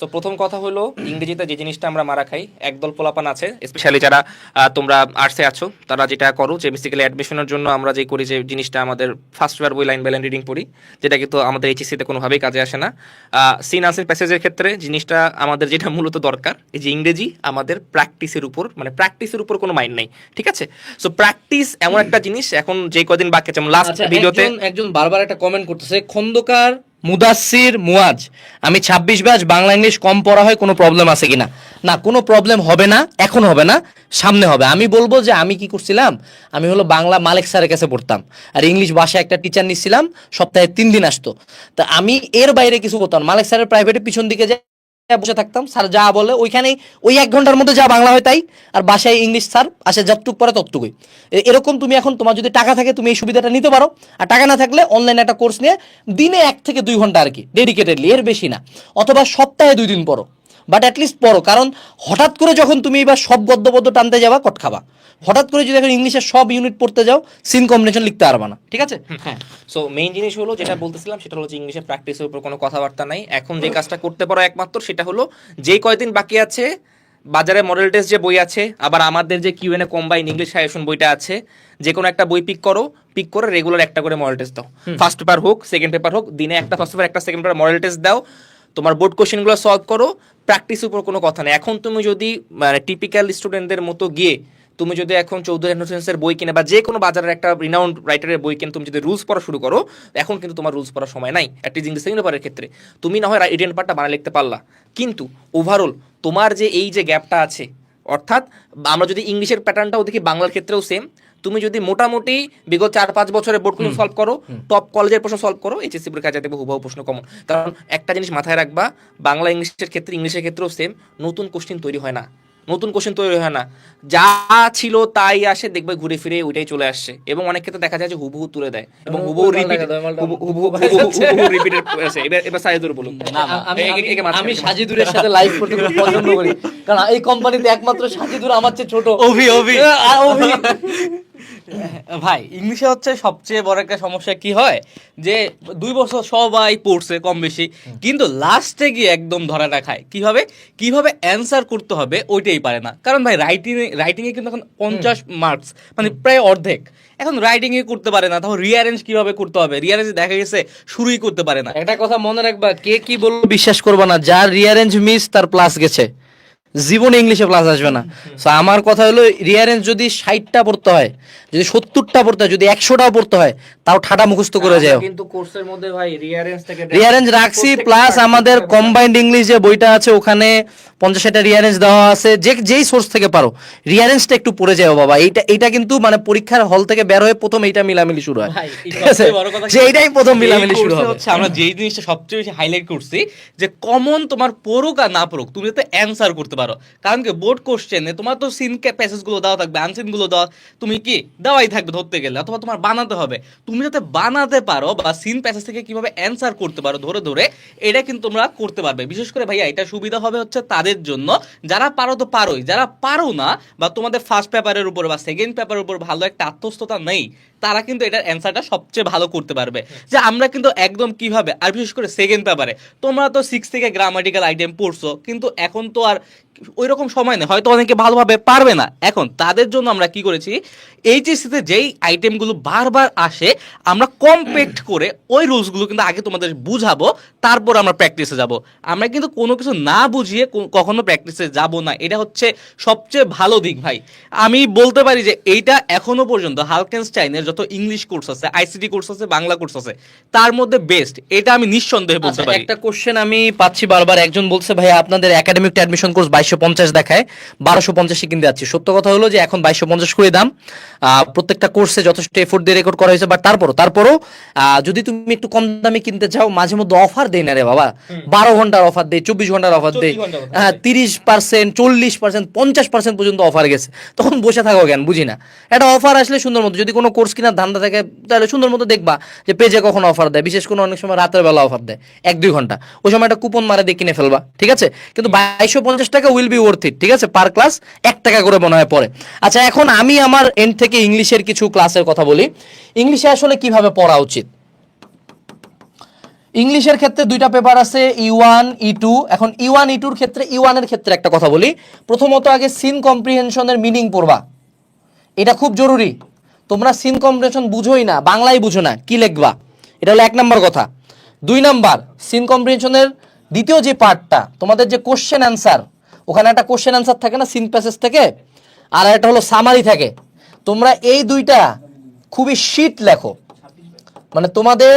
তো প্রথম কথা হলো ইংরেজিতে যে জিনিসটা আমরা মারা খাই একদল পোলাপান আছে স্পেশালি যারা তোমরা আর্টসে আছো তারা যেটা করো যে বেসিক্যালি অ্যাডমিশনের জন্য আমরা যে করি যে জিনিসটা আমাদের ফার্স্ট বার বই লাইন বাই লাইন রিডিং পড়ি যেটা কিন্তু আমাদের এইচএসসিতে কোনোভাবেই কাজে আসে না। সিন আনসিন প্যাসেজের ক্ষেত্রে জিনিসটা আমাদের যেটা মূলত দরকার এই যে ইংরেজি আমাদের প্র্যাকটিসের উপর মানে প্র্যাকটিসের উপর কোনো মাইন্ড নেই ঠিক আছে? সো প্র্যাকটিস এমন একটা জিনিস এখন যে কদিন বাকি আছে লাস্ট ভিডিওতে একজন বারবার একটা কমেন্ট করতেছে খন্দকার মুদাসির মুয়াজ আমি ছাব্বিশ ব্যাচ বাংলা ইংলিশ কম পড়া হয়, কোনো প্রবলেম আছে কিনা? না, কোনো প্রবলেম হবে না, এখন হবে না, সামনে হবে। আমি বলব যে আমি কি করছিলাম? আমি হলো বাংলা মালিক স্যারের কাছে পড়তাম। আর ইংলিশ ভাষায় একটা টিচার নিচ্ছিলাম সপ্তাহে তিন দিন আসতো। তা আমি এর বাইরে কিছু করতাম। মালিক স্যারের প্রাইভেটের পিছন দিকে যে বসে থাকতাম, স্যার যা বলে ওইখানেই ওই এক ঘণ্টার মধ্যে যা বাংলা হয় তাই। আর বাসায় ইংলিশ স্যার, আসে যতটুক পরে ততটুকুই। এরকম তুমি এখন তোমার যদি টাকা থাকে তুমি এই সুবিধাটা নিতে পারো। আর টাকা না থাকলে অনলাইনে একটা কোর্স নিয়ে দিনে এক থেকে দুই ঘণ্টা আর কি ডেডিকেটেডলি এর বেশি না। অথবা সপ্তাহে দুই দিন পড়ো। বাট অ্যাটলিস্ট পড়ো। কারণ হঠাৎ করে যখন তুমি এবার সব গদ্য পদ্য টানতে যাবা কট খাবা। হঠাৎ করে যদি এখন ইংলিশের সব ইউনিট পড়তে যাও সিন কম্বিনেশন লিখতে পারবা না। ঠিক আছে? হ্যাঁ। সো মেইন জিনিস হলো যেটা বলতেছিলাম সেটা হলো যে ইংলিশে প্র্যাকটিসের উপর কোনো কথাবার্তা নাই। এখন যে কাজটা করতে পারো একমাত্র সেটা হলো যে কয়দিন বাকি আছে বাজারে মডেল টেস্ট যে বই আছে আবার আমাদের যে Q N A combine English suggestion বইটা আছে যে কোনো একটা বই পিক করো পিক করে রেগুলার একটা করে মডেল টেস্ট দাও। ফার্স্ট পেপার হোক সেকেন্ড পেপার হোক দিনে একটা ফার্স্ট পেপার একটা সেকেন্ড পেপার মডেল টেস্ট দাও। তোমার বোর্ড কোশ্চেনগুলো সলভ করো প্র্যাকটিসের উপর কোনো কথা নেই। এখন তুমি যদি মানে টিপিক্যাল স্টুডেন্টদের মতো গিয়ে, তুমি যদি এখন চৌধুরী ইনোসেন্সের বই কিনে বা যে কোনো বাজারের একটা রিনাউন্ড রাইটারের বই কিনে তুমি যদি রুলস পড়া শুরু করো, এখন কিন্তু তোমার রুলস পড়ার সময় নাই। অ্যাটলিস্ট ইংলিশ সেকেন্ড পেপারের ক্ষেত্রে। তুমি না হয় রিটেন পার্টটা বানায় লিখতে পারলা। কিন্তু ওভারঅল তোমার যে এই যে গ্যাপটা আছে, অর্থাৎ, আমরা যদি ইংলিশের প্যাটার্নটাও দেখি, বাংলার ক্ষেত্রেও সেম তুমি যদি মোটামুটি বিগত চার পাঁচ বছরের বোর্ড কোশ্চেন সলভ করো টপ কলেজের প্রশ্ন সলভ করো এইচএসসি পরীক্ষা যাতে হুবহু প্রশ্ন কমন কারণ একটা জিনিস মাথায় রাখবা বাংলা ইংলিশের ক্ষেত্রে ইংলিশের ক্ষেত্রেও সেম নতুন কোশ্চেন তৈরি হয় না। নতুন কোশ্চেন তৈরি হয় না। যা ছিল তাই আসে দেখবে ঘুরে ফিরে ওইটাই চলে আসছে। এবং অনেক ক্ষেত্রে দেখা যায় যে হুবহু তুলে দেয়। এবং হুবহু রিপিট হুবহু আছে এবার এবার সাইদুর বলুন আমি সাজিদুরের সাথে লাইভ করতে খুব পছন্দ করি। কারণ এই কোম্পানিতে একমাত্র সাজিদুর আমার চেয়ে ছোট। অভি অভি। আহ, অভি। ভাই ইংলিশে হচ্ছে সবচেয়ে বড় একটা সমস্যা কি হয় যে দুই বছর সবাই পড়ছে কম বেশি কিন্তু লাস্টে গিয়ে একদম ধরাটা খায়। কীভাবে কীভাবে অ্যান্সার করতে হবে ওইটাই পারে না। কারণ ভাই রাইটিং রাইটিংয়ে কিন্তু এখন পঞ্চাশ মার্কস মানে প্রায় অর্ধেক। এখন রাইটিং এ করতে পারে না তখন রিয়ারেঞ্জ কীভাবে করতে হবে? রিয়ারেঞ্জ দেখা গেছে শুরুই করতে পারে না। একটা কথা মনে রাখবা কে কি বলল বিশ্বাস করবা না যার রিয়ারেঞ্জ মিস তার প্লাস গেছে। জীবনে ইংলিশে প্লাস আসবে না। So, আমার কথা হলো রিয়ারেঞ্জ যদি ষাটটা পড়তে হয় যদি সত্তরটা পড়তে হয় যদি একশোটাও পড়তে হয় তাও ঠাটা মুখস্থ করে যাও। কিন্তু কোর্সের মধ্যে ভাই রিয়ারেঞ্জ থেকে রিয়ারেঞ্জ রাখছি প্লাস আমাদের কম্বাইন্ড ইংলিশ যে বইটা আছে ওখানে পঞ্চাশ ষাটটা রিয়ারেঞ্জ দেওয়া আছে যে যেই সোর্স থেকে পারো। রিয়ারেঞ্জটা একটু পড়ে যাও বাবা। এইটা এটা কিন্তু মানে পরীক্ষার হল থেকে বের হয়ে প্রথম এইটা মিলামিলি শুরু হয়। ঠিক আছে? যে এইটাই প্রথম মিলামিলি শুরু হবে। হচ্ছে আমরা যেই জিনিসটা সবচেয়ে বেশি হাইলাইট করছি যে কমন তোমার পড়ুক আর না পড়ুক তুমি তো অ্যান্সার করতে পারো। কারণ কি বোর্ড কোশ্চেনে তোমার তো সিন প্যাসেজগুলো দেওয়া থাকবে আনসিনগুলো দেওয়া তুমি কি, দেওয়াই থাকবে ধরতে গেলে, অথবা তোমার বানাতে হবে। তুমি যাতে বানাতে পারো বা সিন প্যাসেজ থেকে কীভাবে অ্যান্সার করতে পারো ধরে ধরে, এটা কিন্তু তোমরা করতে পারবে। বিশেষ করে ভাইয়া, এটা সুবিধা হবে হচ্ছে তাদের জন্য। যারা পারো তো পারোই, যারা পারো না বা তোমাদের ফার্স্ট পেপারের উপর বা সেকেন্ড পেপারের উপর ভালো একটা আত্মস্থতা নেই, তারা কিন্তু এটার অ্যান্সারটা সবচেয়ে ভালো করতে পারবে। যে আমরা কিন্তু একদম কীভাবে আর বিশেষ করে সেকেন্ড পেপারে তোমরা তো সিক্স থেকে গ্রামাটিক্যাল আইটেম পড়ছো, কিন্তু এখন তো আর ওই রকম সময় নেই হয়তো অনেকে ভালোভাবে পারবে না। এখন তাদের জন্য আমরা কি করেছি এইচএসসিতে যেই আইটেমগুলো বারবার আসে আমরা কম্পেক্ট করে ওই রুলসগুলো কিন্তু আগে তোমাদের বুঝাবো তারপর আমরা প্র্যাকটিসে যাব। আমরা কিন্তু কোনো কিছু না বুঝিয়ে কখনো প্র্যাকটিসে যাব না। এটা হচ্ছে সবচেয়ে ভালো দিক ভাই। আমি বলতে পারি যে এইটা এখনও পর্যন্ত হালকেনস্টাইনের যত ইংলিশ কোর্স আছে আইসিটি কোর্স আছে বাংলা কোর্স আছে তার মধ্যে বেস্ট এটা আমি নিঃসন্দেহে বলতে আচ্ছা, পারি। একটা কোশ্চেন আমি পাচ্ছি বারবার। একজন বলছে ভাই আপনাদের একাডেমিক অ্যাডমিশন কোর্স বাইশশো পঞ্চাশ দেখায় বারোশো পঞ্চাশে কিনতে যাচ্ছি। সত্য কথা হলো যে এখন বাইশশো পঞ্চাশ করে দাম প্রত্যেকটা কোর্সে যথেষ্ট এফোর্ট দিয়ে রেকর্ড করা হয়েছে বাট তারপরও তারপরও যদি তুমি একটু কম দামে কিনতে চাও মাঝে মধ্যে অফার দেয় না রে বাবা। বারো ঘণ্টার অফার দেয় চব্বিশ ঘণ্টার অফার দেয় 24 হ্যাঁ তিরিশ পার্সেন্ট চল্লিশ পার্সেন্ট পঞ্চাশ পার্সেন্ট পর্যন্ত অফার গেছে। তখন বসে থাকো কেন? বুঝি না। একটা অফার আসলে সুন্দর মতো যদি কোনো কোর্স কেনার ধান্দা থাকে তাহলে সুন্দর মতো দেখবা যে পেজে কখন অফার দেয়। বিশেষ করে অনেক সময় রাতের বেলা অফার দেয় এক দুই ঘণ্টা। ওই সময় একটা কুপন মারে দিয়ে কিনে ফেলবা ঠিক আছে? কিন্তু বাইশশো পঞ্চাশ টাকা উইল বি ওর্থ ইট ঠিক আছে? পার ক্লাস এক টাকা করে মনে হয় পড়ে। আচ্ছা এখন আমি আমার এন্ড থেকে ইংলিশের কিছু ক্লাসের কথা বলি। ইংলিশে আসলে কীভাবে পড়া উচিত? ইংলিশের ক্ষেত্রে দুইটা পেপার আছে ই ওয়ান ই টু এখন ই ওয়ান ই টুর ক্ষেত্রে ই ওয়ানের ক্ষেত্রে একটা কথা বলি। প্রথমত আগে সিন কম্প্রিহেনশনের মিনিং পড়বা। এটা খুব জরুরি। তোমরা সিন কম্প্রিহেনশন বুঝোই না, বাংলায় বুঝো না, কি লিখবা? এটা হলো এক নম্বর কথা। দুই নাম্বার সিন কম্প্রিহেনশনের দ্বিতীয় যে পার্টটা তোমাদের যে কোশ্চেন অ্যান্সার ওখানে একটা কোশ্চেন অ্যান্সার থাকে না সিন প্যাসেজ থেকে, আর একটা হলো সামারি থাকে। তোমরা এই দুইটা খুবই শিট লেখো। মানে তোমাদের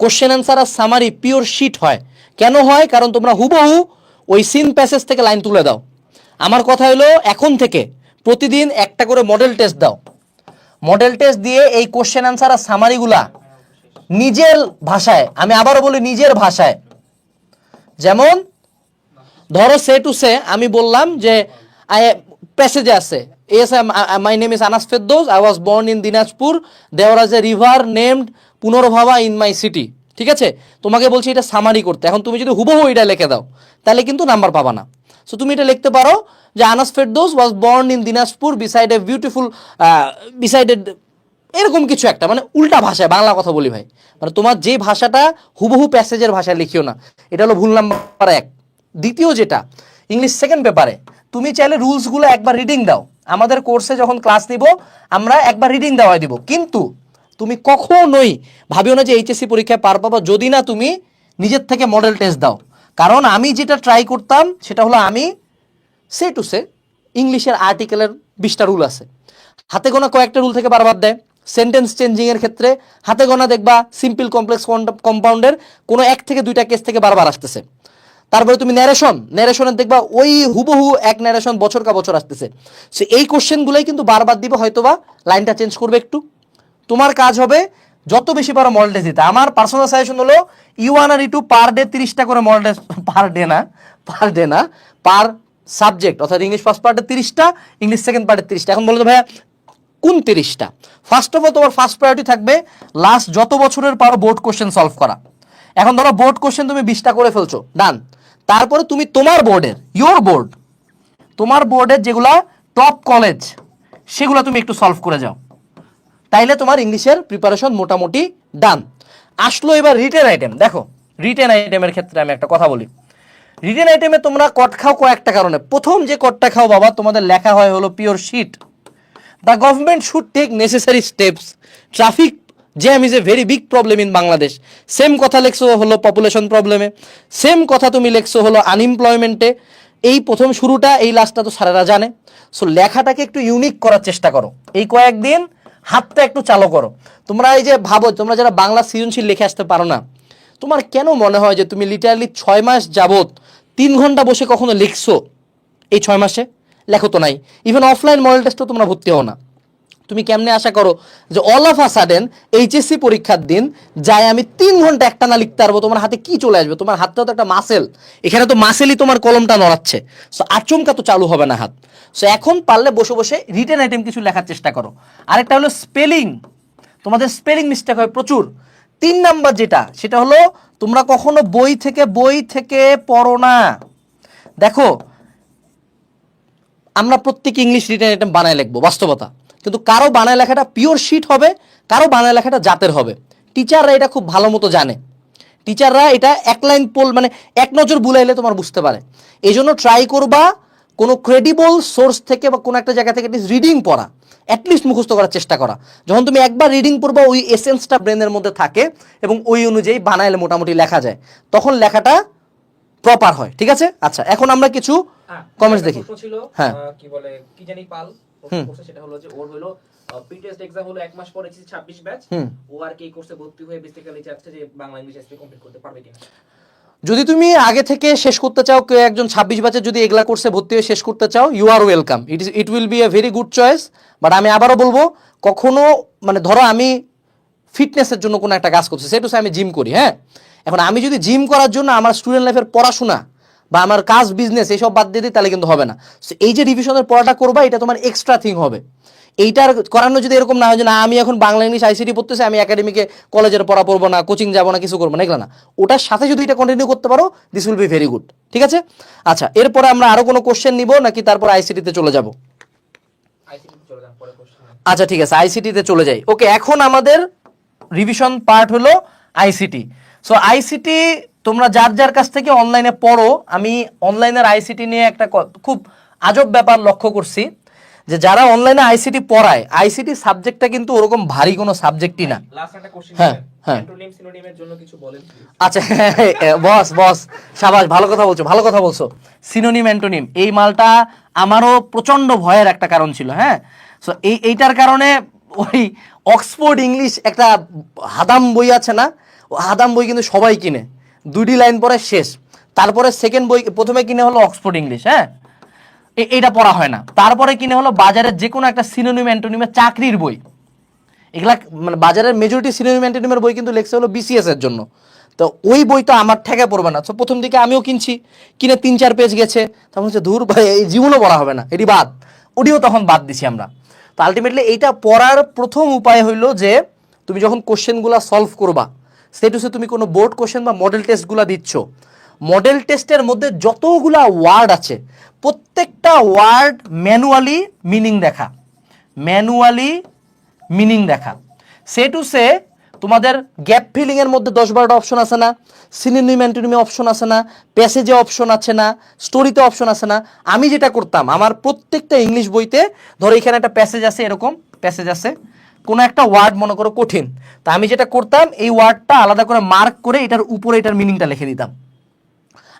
কোশ্চেন অ্যান্সার আর সামারি পিওর শিট হয়। কেন হয়? কারণ তোমরা হুবহু ওই সিন প্যাসেজ থেকে লাইন তুলে দাও। আমার কথা হলো, এখন থেকে প্রতিদিন একটা করে মডেল টেস্ট দাও। মডেল টেস্ট দিয়ে এই কোশ্চেন অ্যান্সার আর সামারিগুলা নিজের ভাষায়, আমি আবারও বলি নিজের ভাষায়। যেমন ধরো সে টু সে, আমি বললাম যে প্যাসেজে আছে। As my name is Anas Ferdous I was born in Dinajpur there is a river named Punarbhaba in my city ঠিক আছে? তোমাকে বলছি এটা সামারি করতে। এখন তুমি যদি হুবহু এটা লিখে দাও, তাহলে কিন্তু নাম্বার পাবা না। সো তুমি এটা লিখতে পারো যে Anas Ferdous was born in Dinajpur beside a beautiful besided এরকম কিছু একটা মানে উল্টা ভাষায়, বাংলা কথা বলি ভাই। মানে তোমার যে ভাষাটা হুবহু প্যাসেজের ভাষায় লিখিও না। এটা হলো ভুল নাম্বার এক। দ্বিতীয় যেটা ইংলিশ সেকেন্ড পেপারে তুমি চাইলে রুলসগুলো একবার রিডিং দাও। আমাদের কোর্সে যখন ক্লাস নিব, আমরা একবার রিডিং দেওয়াই দিব। কিন্তু তুমি কখনোই ভাবিও না যে এইচএসসি পরীক্ষায় পার পাবা, যদি না তুমি নিজের থেকে মডেল টেস্ট দাও। কারণ আমি যেটা ট্রাই করতাম, সেটা হলো আমি সে টু সে ইংলিশের আর্টিকেলের বিশটা রুল আছে। হাতে গোনা কয়েকটা রুল থেকে বারবার দেয়। সেন্টেন্স চেঞ্জিংয়ের ক্ষেত্রে হাতে গোনা দেখবা সিম্পল কমপ্লেক্স কম্পাউন্ডের কোনো এক থেকে দুইটা কেস থেকে বারবার আসতেছে। তারপরে তুমি ন্যারেশন ন্যারেশনের দেখবা ওই হুবহু এক ন্যারেশন বছর কা বছর আসতেছে। সো এই কোশ্চেনগুলোই কিন্তু বারবার দিবে, হয়তোবা লাইনটা চেঞ্জ করবে একটু। তোমার কাজ হবে যত বেশি পারো মডেল দিতে। আমার পার্সোনাল সাজেশন হলো ইউ ওয়ান আর ই টু পার ডে তিরিশটা করে মডেল পার ডে না পার ডে না পার সাবজেক্ট অর্থাৎ ইংলিশ ফার্স্ট পার্টে তিরিশটা ইংলিশ সেকেন্ড পার্টে তিরিশটা। এখন বলো ভাইয়া, কোন তিরিশটা? ফার্স্ট অফ অল তোমার ফার্স্ট প্রায়োরিটি থাকবে লাস্ট যত বছরের পারো বোর্ড কোশ্চেন সলভ করা। এখন ধরো বোর্ড কোশ্চেন তুমি বিশটা করে ফেলছো ডান তারপরে তুমি তোমার বোর্ডের ইয়োর বোর্ড তোমার বোর্ডের যেগুলা টপ কলেজ সেগুলো তুমি একটু সলভ করে যাও। তাইলে তোমার ইংলিশের প্রিপারেশন মোটামুটি ডান আসলো এবার রিটেন আইটেম দেখো রিটেন আইটেমের ক্ষেত্রে আমি একটা কথা বলি। রিটেন আইটেমে তোমরা কট খাও কয়েকটা কারণে। প্রথম যে কটটা খাও বাবা, তোমাদের লেখা হয় হলো pure sheet the government should take necessary steps traffic jam is a very big problem in Bangladesh same কথা লেখছো হলো পপুলেশন প্রবলেমে সেম কথা তুমি লেখছো হলো আনএমপ্লয়মেন্টে এই প্রথম শুরুটা, এই লাস্টটা তো সারারা জানে। সো লেখাটাকে একটু ইউনিক করার চেষ্টা করো। এই কয়েকদিন হাতটা একটু চালু করো। তোমরা এই যে ভাবো, তোমরা যারা বাংলা সৃজনশীল লিখে আসতে পারো না, তোমার কেন মনে হয় যে তুমি লিটারালি ছয় মাস যাবত তিন ঘণ্টা বসে কখনো লিখছো এই ছয় মাসে? লেখো তো নাই। ইভেন অফলাইন মডেল টেস্টও তোমরা ভর্তি হও না। তুমি কেমনে আশা করো যে all of a sudden HSC পরীক্ষার দিন যাই আমি তিন ঘণ্টা একটা না লিখতে পারব, তোমার হাতে কি চলে আসবে? তোমার হাতটা তো একটা মাসেল এখানে তো মাসেলই তোমার কলমটা নড়াচ্ছে। সো আচমকা তো চালু হবে না হাত। সো এখন পারলে বসে বসে রিটেন আইটেম কিছু লেখার চেষ্টা করো। আরেকটা হলো স্পেলিং তোমাদের স্পেলিং মিস্টেক হয় প্রচুর। তিন নাম্বার যেটা, সেটা হলো তোমরা কখনো বই থেকে বই থেকে পড়ো না। দেখো, আমরা প্রত্যেকে ইংলিশ রিটেন আইটেম বানায় লিখব, বাস্তবতা। কিন্তু কারও বানায় লেখাটা পিওর শিট হবে কারও বানায় লেখাটা জাতের হবে। টিচাররা এটা খুব ভালো মতো জানে। টিচাররা এটা এক লাইন পোল মানে এক নজর বুলাইলে তোমার বুঝতে পারে। এই জন্য ট্রাই করবা কোনো ক্রেডিবল সোর্স থেকে বা কোনো একটা জায়গা থেকে রিডিং পড়া। অ্যাটলিস্ট মুখস্থ করার চেষ্টা করা। যখন তুমি একবার রিডিং পড়বা ওই এসেন্সটা ব্রেনের মধ্যে থাকে এবং ওই অনুযায়ী বানাইলে মোটামুটি লেখা যায়। তখন লেখাটা প্রপার হয়। ঠিক আছে? আচ্ছা এখন আমরা কিছু কমেন্টস দেখি। হ্যাঁ। কি বলে কি জানি পাল? করছে সেটা হলো যে ওর হলো প্রিটেস্ট এক্সাম হলো এক মাস পরে ছাব্বিশ ব্যাচ ও আর কি কোর্সে ভর্তি হয়ে বেসিক্যালি চাচ্ছে যে বাংলা ইংলিশ এসপি কমপ্লিট করতে পারবে কিনা। যদি তুমি আগে থেকে শেষ করতে চাও কেউ একজন ছাব্বিশ ব্যাচে যদি এগুলা কোর্সে ভর্তি হয়ে শেষ করতে চাও you are welcome it is it will be a very good choice but আমি আবারও বলব কখনো মানে ধরো আমি ফিটনেসের জন্য কোনো একটা কাজ করছি সেটু আমি জিম করি হ্যাঁ? এখন আমি যদি জিম করার জন্য আমার স্টুডেন্ট লাইফের পড়াশোনা বা আমার কাজ বিজনেস এসব বাদ দিয়ে দিই তাহলে কিন্তু হবে না। So, এই যে রিভিশনের পড়াটা করবা এটা তোমার এক্সট্রা থিং হবে। এইটার করানো যদি এরকম না হয় যে না আমি এখন বাংলা ইংলিশ আইসিটি পড়তেছি আমি একাডেমিকে কলেজের পড়া পড়ব না কোচিং যাব না কিছু করব না। এগুলো না। ওটার সাথে যদি এটা কন্টিনিউ করতে পারো this will be very good ঠিক আছে? আচ্ছা এরপরে আমরা আরও কোনো কোশ্চেন নিব নাকি তারপর আইসিটিতে চলে যাব? আচ্ছা ঠিক আছে আইসিটিতে চলে যাই। ওকে এখন আমাদের রিভিশন পার্ট হলো আইসিটি সো আইসিটি তোমরা যার যার কাছ থেকে অনলাইনে পড়ো আমি অনলাইনের আইসিটি নিয়ে একটা খুব আজব ব্যাপার লক্ষ্য করছি যে যারা অনলাইনে আইসিটি পড়ায় আইসিটি সাবজেক্টটা কিন্তু ওরকম ভারী কোনো সাবজেক্টই না। হ্যাঁ, হ্যাঁ। বলেন আচ্ছা বস বস সাবাস ভালো কথা বলছো ভালো কথা বলছো। সিনোনিম অ্যান্টোনিম এই মালটা আমারও প্রচণ্ড ভয়ের একটা কারণ ছিল হ্যাঁ? সো এই এইটার কারণে ওই অক্সফোর্ড ইংলিশ একটা হাদাম বই আছে না? হাদাম বই কিন্তু সবাই কিনে। দুটি লাইন পরে শেষ। তারপরে সেকেন্ড বই, প্রথমে কিনে হলো অক্সফোর্ড ইংলিশ হ্যাঁ? এইটা পড়া হয় না। তারপরে কিনে হলো বাজারের যে কোনো একটা সিনোনিম অ্যান্টোনিমের চাকরির বই। এগুলা মানে বাজারের মেজরিটি সিনেমা মেন্টেনিমের বই কিন্তু লেখছে হলো বিসিএস এর জন্য। তো ওই বই তো আমার ঠেকে পড়বে না। তো প্রথম দিকে আমিও কিনছি। কিনে তিন চার পেজ গেছে। তখন হচ্ছে দূর ভাই, এই জীবনও পড়া হবে না। এটি বাদ। ওটিও তখন বাদ দিছি আমরা। তো আলটিমেটলি এইটা পড়ার প্রথম উপায় হইল যে, তুমি যখন কোশ্চেনগুলো সলভ করবা সেটুসে তুমি কোনো বোর্ড কোশ্চেন বা মডেল টেস্টগুলো দিচ্ছ। মডেল টেস্টের মধ্যে যতগুলা ওয়ার্ড আছে, প্রত্যেকটা ওয়ার্ড ম্যানুয়ালি মিনিং দেখা। ম্যানুয়ালি মিনিং দেখা। সে টু সে তোমাদের গ্যাপ ফিলিং এর মধ্যে দশ বারোটা অপশন আছে না সিনোনিম অ্যান্টোনিমে অপশন আছে না প্যাসেজে অপশন আছে না স্টোরিতে অপশন আছে না। আমি যেটা করতাম, আমার প্রত্যেকটা ইংলিশ বইতে ধরো এখানে একটা প্যাসেজ আছে, এরকম প্যাসেজ আছে। কোনো একটা ওয়ার্ড মনে করো কঠিন, তা আমি যেটা করতাম, এই ওয়ার্ডটা আলাদা করে মার্ক করে এটার উপরে এটার মিনিংটা লিখে দিতাম।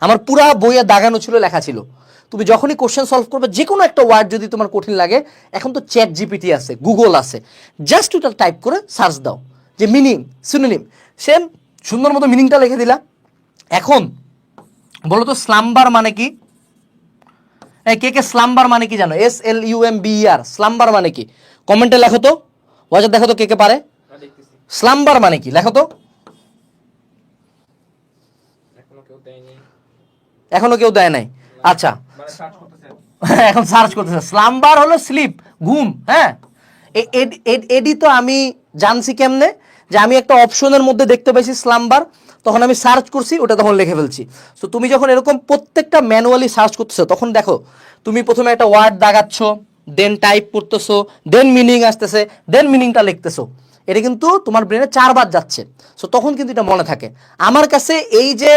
আমার পুরা বইয়ে দাগানো ছিল, লেখা ছিল। তুমি যখনই কোশ্চেন সলভ করবে যে কোনো একটা ওয়ার্ড যদি তোমার কঠিন লাগে, এখন তো চ্যাট জিপিটি আছে গুগল আছে জাস্ট ওটা টাইপ করে সার্চ দাও, যে মিনিং সিনোনিম সেম সুন্দর মতো মিনিংটা লিখে দিলা এখন বলো তো স্লাম্বার মানে কি? কে কে স্লাম্বার মানে কি জানো? S L U M B R slumber মানে কি? কমেন্টে লেখো তো। ওয়াজার দেখো তো কে কে পারে? স্লাম্বার মানে কি? লেখো তো। এখনও কেউ দেয় নাই। আচ্ছা। মানে এখন সার্চ করতেছে। স্লাম্বার হলো স্লিপ ঘুম হ্যাঁ? এড- তো আমি জানছি কেমনে? যে আমি একটা অপশনের মধ্যে দেখতে পাইছি স্লাম্বার তখন আমি সার্চ করছি ওটা তখন লিখে ফেলছি। তো তুমি যখন এরকম প্রত্যেকটা ম্যানুয়ালি সার্চ করতেছো তখন দেখো তুমি প্রথমে একটা ওয়ার্ড দাগাচ্ছ দেন টাইপ করতেছো দেন মিনিং আসতেছে দেন মিনিংটা লিখতেছো। এটা কিন্তু তোমার ব্রেনে চারবার যাচ্ছে। সো তখন কিন্তু এটা মনে থাকে। আমার কাছে এই যে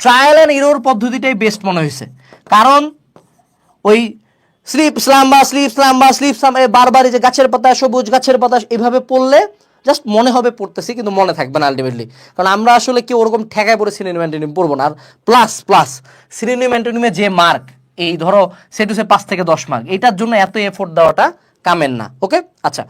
ট্রায়াল অ্যান্ড ইরোর পদ্ধতিটাই বেস্ট মনে হয়েছে। কারণ ওই sleep slumber sleep slumber sleep slum বারবার এই যে গাছের পাতা সবুজ, গাছের পাতা এইভাবে পড়লে জাস্ট মনে হবে পড়তেছি, কিন্তু মনে থাকবে না আলটিমেটলি কারণ আমরা আসলে কেউ ওরকম ঠেকায় পড়ে সিনেমা পড়ব না। আর প্লাস প্লাস সিনেমা যে মার্ক এই ধরো সেটু সে পাঁচ থেকে দশ মার্ক এটার জন্য এত এফোর্ট দেওয়াটা কামেন না ওকে আচ্ছা।